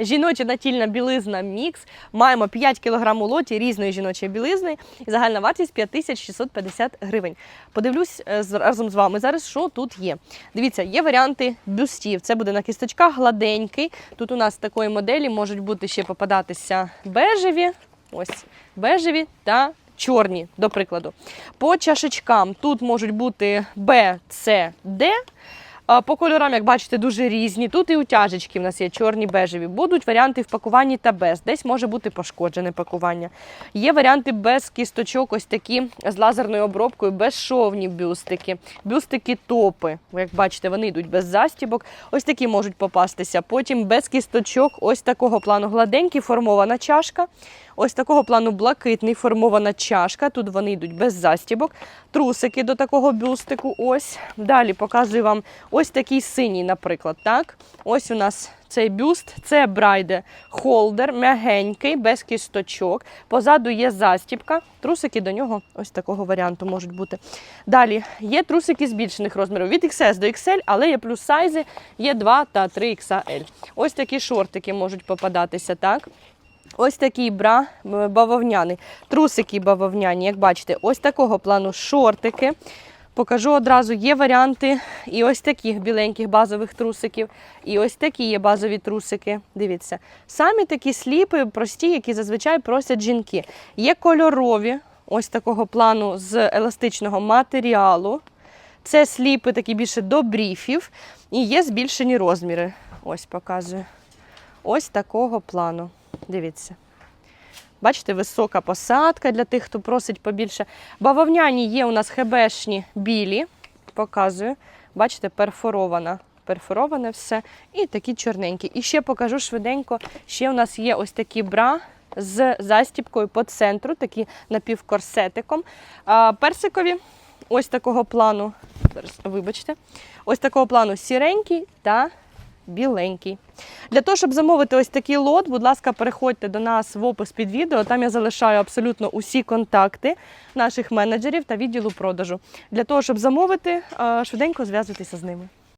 жіноча натільна білизна мікс. Маємо 5 кг у лоті різної жіночої білизни. І загальна вартість 5650 гривень. Подивлюсь е, разом з вами зараз, що тут є. Дивіться, є варіанти бюстів. Це буде на кісточках гладенький. Тут у нас такої моделі можуть бути ще попадатися бежеві, ось бежеві та чорні, до прикладу. По чашечкам тут можуть бути Б, С, Д. По кольорам, як бачите, дуже різні. Тут і утяжечки в нас є чорні, бежеві. Будуть варіанти в пакуванні та без. Десь може бути пошкоджене пакування. Є варіанти без кісточок, ось такі з лазерною обробкою, безшовні бюстики. Бюстики топи. Як бачите, вони йдуть без застібок. Ось такі можуть попастися. Потім без кісточок, ось такого плану гладенький, формована чашка. Ось такого плану блакитний формована чашка. Тут вони йдуть без застібок. Трусики до такого бюстику. Ось. Далі показую вам ось такий синій, наприклад. Так? Ось у нас цей бюст, це брайде холдер, м'ягенький, без кісточок. Позаду є застібка. Трусики до нього ось такого варіанту можуть бути. Далі є трусики збільшених розмірів від XS до XL, але є плюс сайзи, є 2 та 3 XL. Ось такі шортики можуть попадатися, так? Ось такий бра е, бавовняний. Трусики бавовняні, як бачите, ось такого плану шортики. Покажу одразу, є варіанти і ось таких біленьких базових трусиків, і ось такі є базові трусики. Дивіться. Самі такі сліпи, прості, які зазвичай просять жінки. Є кольорові, ось такого плану з еластичного матеріалу. Це сліпи такі більше до бріфів. І є збільшені розміри. Ось показую. Ось такого плану. Дивіться. Бачите, висока посадка для тих, хто просить побільше. Бавовняні є у нас хебешні білі. Показую. Бачите, перфорована. Перфороване все. І такі чорненькі. І ще покажу швиденько. Ще у нас є ось такі бра з застіпкою по центру, такі напівкорсетиком. А, персикові, ось такого плану. Вибачте, ось такого плану сіренький та біленький. Для того, щоб замовити ось такий лот, будь ласка, переходьте до нас в опис під відео. Там я залишаю абсолютно усі контакти наших менеджерів та відділу продажу. Для того, щоб замовити, швиденько зв'язуйтеся з ними.